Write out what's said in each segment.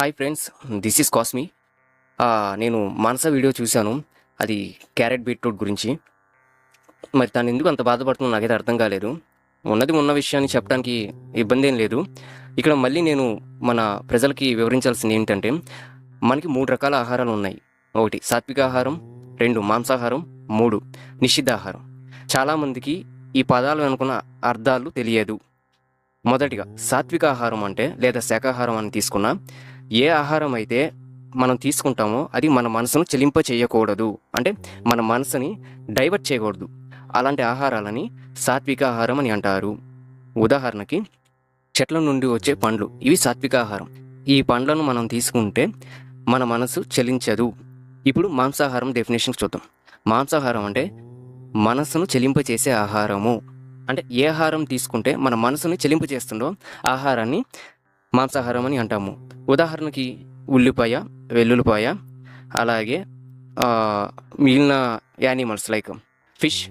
Hi friends this is కాస్మి నేను Manasa video చూశాను. అది క్యారెట్ బీట్రూట్ గురించి. మరి తను ఎందుకు అంత బాధపడుతుందో నాకైతే అర్థం కాలేదు. ఉన్నది ఉన్న విషయాన్ని చెప్పడానికి ఇబ్బంది ఏం లేదు. ఇక్కడ మళ్ళీ నేను మన ప్రజలకి వివరించాల్సింది ఏంటంటే మనకి మూడు రకాల ఆహారాలు ఉన్నాయి. ఒకటి సాత్విక ఆహారం రెండు మాంసాహారం మూడు నిషిద్ధాహారం చాలామందికి ఈ పదాలు అనుకున్న అర్థాలు తెలియదు. మొదటిగా సాత్విక ఆహారం అంటే లేదా శాకాహారం అని తీసుకున్నా ఏ ఆహారం అయితే మనం తీసుకుంటామో అది మన మనసును చెలింప చేయకూడదు. అంటే మన మనసుని డైవర్ట్ చేయకూడదు. అలాంటి ఆహారాలని సాత్విక ఆహారం అని అంటారు. ఉదాహరణకి చెట్ల నుండి వచ్చే పండ్లు ఇవి సాత్విక ఆహారం. ఈ పండ్లను మనం తీసుకుంటే మన మనసు చెలించదు. ఇప్పుడు మాంసాహారం డెఫినేషన్ చూద్దాం. మాంసాహారం అంటే మనసును చెలింపచేసే ఆహారము. అంటే ఏ ఆహారం తీసుకుంటే మన మనసుని చెలింపు చేస్తుందో ఆహారాన్ని మాంసాహారం అని అంటాము. ఉదాహరణకి ఉల్లిపాయ వెల్లుల్లిపాయ అలాగే మిగిలిన animals like fish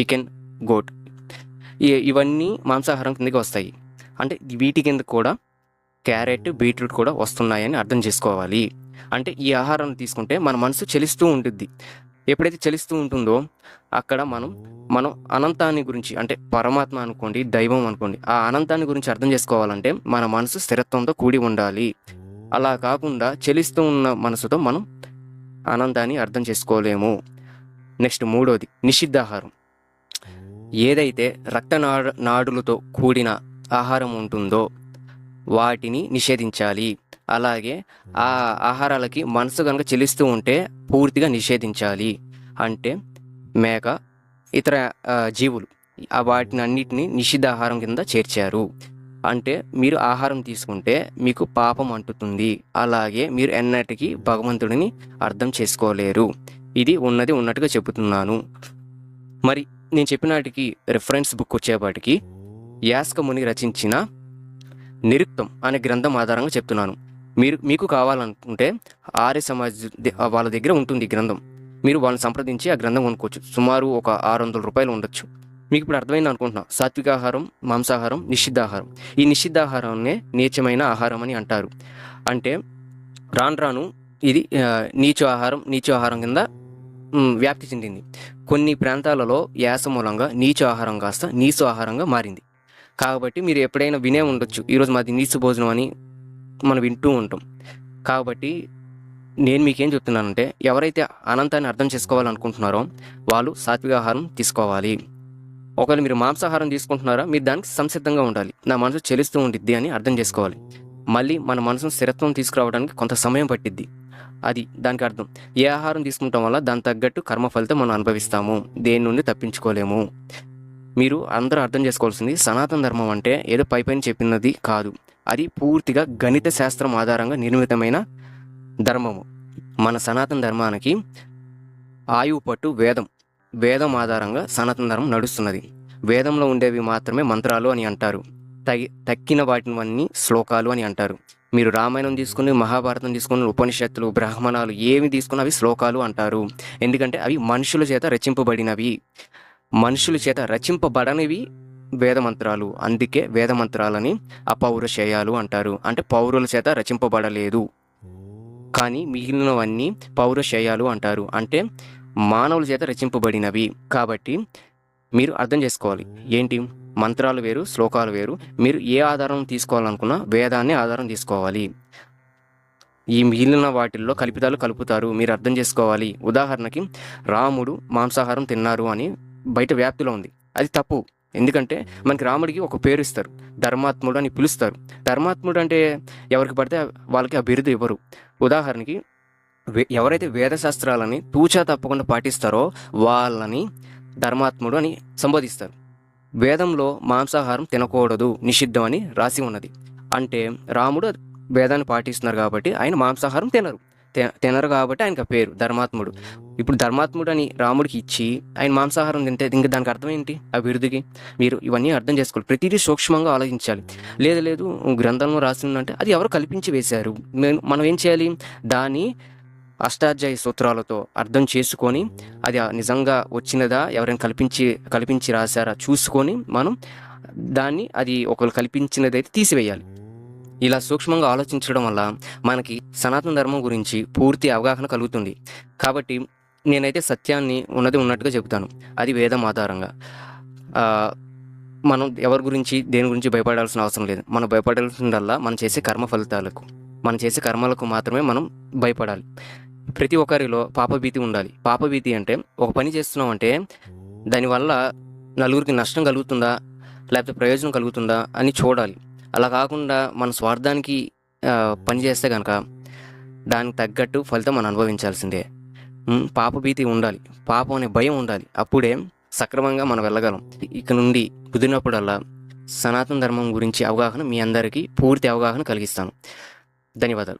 chicken goat. ఇవన్నీ మాంసాహారం కిందకి వస్తాయి. అంటే వీటి కింద కూడా క్యారెట్ బీట్రూట్ కూడా వస్తున్నాయని అర్థం చేసుకోవాలి. అంటే ఈ ఆహారం తీసుకుంటే మన మనసు చెలిస్తూ ఉంటుంది ఎప్పుడైతే చలిస్తూ ఉంటుందో అక్కడ మనం మనం అనంతాన్ని గురించి అంటే పరమాత్మ అనుకోండి దైవం అనుకోండి ఆ అనంతాన్ని గురించి అర్థం చేసుకోవాలంటే మన మనసు స్థిరత్వంతో కూడి ఉండాలి. అలా కాకుండా చెలిస్తూ ఉన్న మనసుతో మనం అనంతాన్ని అర్థం చేసుకోలేము. నెక్స్ట్ మూడోది నిషిద్ధాహారం. ఏదైతే రక్త నాడు నాడులతో కూడిన ఆహారం ఉంటుందో వాటిని నిషేధించాలి. అలాగే ఆ ఆహారాలకి మనసు కనుక చెలిస్తూ ఉంటే పూర్తిగా నిషేధించాలి. అంటే మేక ఇతర జీవులు. ఆ వాటిని అన్నిటిని నిషిద్ధాహారం కింద చేర్చారు. అంటే మీరు ఆహారం తీసుకుంటే మీకు పాపం అంటుతుంది. అలాగే మీరు ఎన్నటికీ భగవంతుడిని అర్థం చేసుకోలేరు. ఇది ఉన్నది ఉన్నట్టుగా చెబుతున్నాను. మరి నేను చెప్పినాటికి రిఫరెన్స్ బుక్ వచ్చేపాటికి యాస్కముని రచించిన నిరుక్తం అనే గ్రంథం ఆధారంగా చెప్తున్నాను. మీరు మీకు కావాలనుకుంటే ఆర్య సమాజ్ వాళ్ళ దగ్గర ఉంటుంది ఈ గ్రంథం. మీరు వాళ్ళని సంప్రదించి ఆ గ్రంథం కొనుక్కోవచ్చు. సుమారు ఒక ఆరు వందల రూపాయలు ఉండొచ్చు. మీకు ఇప్పుడు అర్థమైంది అనుకుంటున్నా. సాత్వికాహారం మాంసాహారం నిషిద్ధాహారం. ఈ నిషిద్ధాహారాన్నే నీచమైన ఆహారం అని అంటారు. అంటే రాను రాను ఇది నీచు ఆహారం నీచు ఆహారం కింద వ్యాప్తి చెందింది. కొన్ని ప్రాంతాలలో యాస మూలంగా నీచు ఆహారం కాస్త నీసు ఆహారంగా మారింది. కాబట్టి మీరు ఎప్పుడైనా వినే ఉండొచ్చు. ఈరోజు మాది నీసు భోజనం అని మనం వింటూ ఉంటాం. కాబట్టి నేను మీకేం చెప్తున్నానంటే ఎవరైతే అనంతాన్ని అర్థం చేసుకోవాలనుకుంటున్నారో వాళ్ళు సాత్విక ఆహారం తీసుకోవాలి. ఒకవేళ మీరు మాంసాహారం తీసుకుంటున్నారా మీరు దానికి సంసిద్ధంగా ఉండాలి. నా మనసు చెలిస్తూ ఉండిద్ది అని అర్థం చేసుకోవాలి. మళ్ళీ మన మనసును స్థిరత్వం తీసుకురావడానికి కొంత సమయం పట్టిద్ది. అది దానికి అర్థం. ఏ ఆహారం తీసుకుంటాం వల్ల దాని తగ్గట్టు కర్మ ఫలితం మనం అనుభవిస్తాము. దేని నుండి తప్పించుకోలేము. మీరు అందరూ అర్థం చేసుకోవాల్సింది సనాతన ధర్మం అంటే ఏదో పై పైన చెప్పినది కాదు. అది పూర్తిగా గణిత శాస్త్రం ఆధారంగా నిర్మితమైన ధర్మము. మన సనాతన ధర్మానికి ఆయువు పట్టు వేదం. వేదం ఆధారంగా సనాతన ధర్మం నడుస్తున్నది. వేదంలో ఉండేవి మాత్రమే మంత్రాలు అని అంటారు. తగి తక్కిన వాటివన్నీ శ్లోకాలు అని అంటారు. మీరు రామాయణం తీసుకుని మహాభారతం తీసుకుని ఉపనిషత్తులు బ్రాహ్మణాలు ఏమి తీసుకున్న అవి శ్లోకాలు అంటారు. ఎందుకంటే అవి మనుషుల చేత రచింపబడినవి. మనుషుల చేత రచింపబడనివి వేదమంత్రాలు. అందుకే వేదమంత్రాలని అపౌరుషేయాలు అంటారు. అంటే పౌరుల చేత రచింపబడలేదు. కానీ మిగిలినవన్నీ పౌరశయాలు అంటారు. అంటే మానవుల చేత రచింపబడినవి. కాబట్టి మీరు అర్థం చేసుకోవాలి. ఏంటి? మంత్రాలు వేరు శ్లోకాలు వేరు. మీరు ఏ ఆధారం తీసుకోవాలనుకున్నా వేదాన్ని ఆధారం తీసుకోవాలి. ఈ మిగిలిన వాటిల్లో కల్పితాలు కలుపుతారు. మీరు అర్థం చేసుకోవాలి. ఉదాహరణకి రాముడు మాంసాహారం తిన్నారు అని బయట వ్యాప్తిలో ఉంది. అది తప్పు. ఎందుకంటే మనకి రాముడికి ఒక పేరు ఇస్తారు. ధర్మాత్ముడు అని పిలుస్తారు. ధర్మాత్ముడు అంటే ఎవరికి పడితే వాళ్ళకి ఆ బిరుదు ఇవ్వరు. ఉదాహరణకి ఎవరైతే వేదశాస్త్రాలని తూచా తప్పకుండా పాటిస్తారో వాళ్ళని ధర్మాత్ముడు అని సంబోధిస్తారు. వేదంలో మాంసాహారం తినకూడదు నిషిద్ధం అని రాసి ఉన్నది. అంటే రాముడు వేదాన్ని పాటిస్తున్నారు కాబట్టి ఆయన మాంసాహారం తినరు. తినరు కాబట్టి ఆయనకు ఆ పేరు ధర్మాత్ముడు. ఇప్పుడు ధర్మాత్ముడు అని రాముడికి ఇచ్చి ఆయన మాంసాహారం తింటే ఇంకా దానికి అర్థం ఏంటి? ఆ మీరు ఇవన్నీ అర్థం చేసుకోవాలి. ప్రతిదీ సూక్ష్మంగా ఆలోచించాలి. లేదు లేదు గ్రంథంలో రాసిందంటే అది ఎవరు కల్పించి వేశారు? మేము- మనం ఏం చేయాలి? దాని అష్టాధ్యాయ సూత్రాలతో అర్థం చేసుకొని అది ఆ నిజంగా వచ్చినదా ఎవరైనా కల్పించి కల్పించి రాశారా చూసుకొని మనం దాన్ని అది ఒకరు కల్పించినదైతే తీసివేయాలి. ఇలా సూక్ష్మంగా ఆలోచించడం వల్ల మనకి సనాతన ధర్మం గురించి పూర్తి అవగాహన కలుగుతుంది. కాబట్టి నేనైతే సత్యాన్ని ఉన్నది ఉన్నట్టుగా చెబుతాను. అది వేదం ఆధారంగా. మనం ఎవరి గురించి దేని గురించి భయపడాల్సిన అవసరం లేదు. మనం భయపడాల్సిందల్లా మనం చేసే కర్మ ఫలితాలకు మనం చేసే కర్మలకు మాత్రమే మనం భయపడాలి. ప్రతి ఒక్కరిలో పాపభీతి ఉండాలి. పాపభీతి అంటే ఒక పని చేస్తున్నాం అంటే దానివల్ల నలుగురికి నష్టం కలుగుతుందా? లేకపోతే ప్రయోజనం కలుగుతుందా? అని చూడాలి. అలా కాకుండా మన స్వార్థానికి పనిచేస్తే పని చేస్తే కనుక దానికి తగ్గట్టు ఫలితం మనం అనుభవించాల్సిందే. ఉమ్, పాపభీతి ఉండాలి. పాపం అనే భయం ఉండాలి. అప్పుడే సక్రమంగా మనం వెళ్ళగలం. ఇక నుండి కుదిరినప్పుడల్లా సనాతన ధర్మం గురించి అవగాహన మీ అందరికీ పూర్తి అవగాహన కలిగిస్తాను. ధన్యవాదాలు.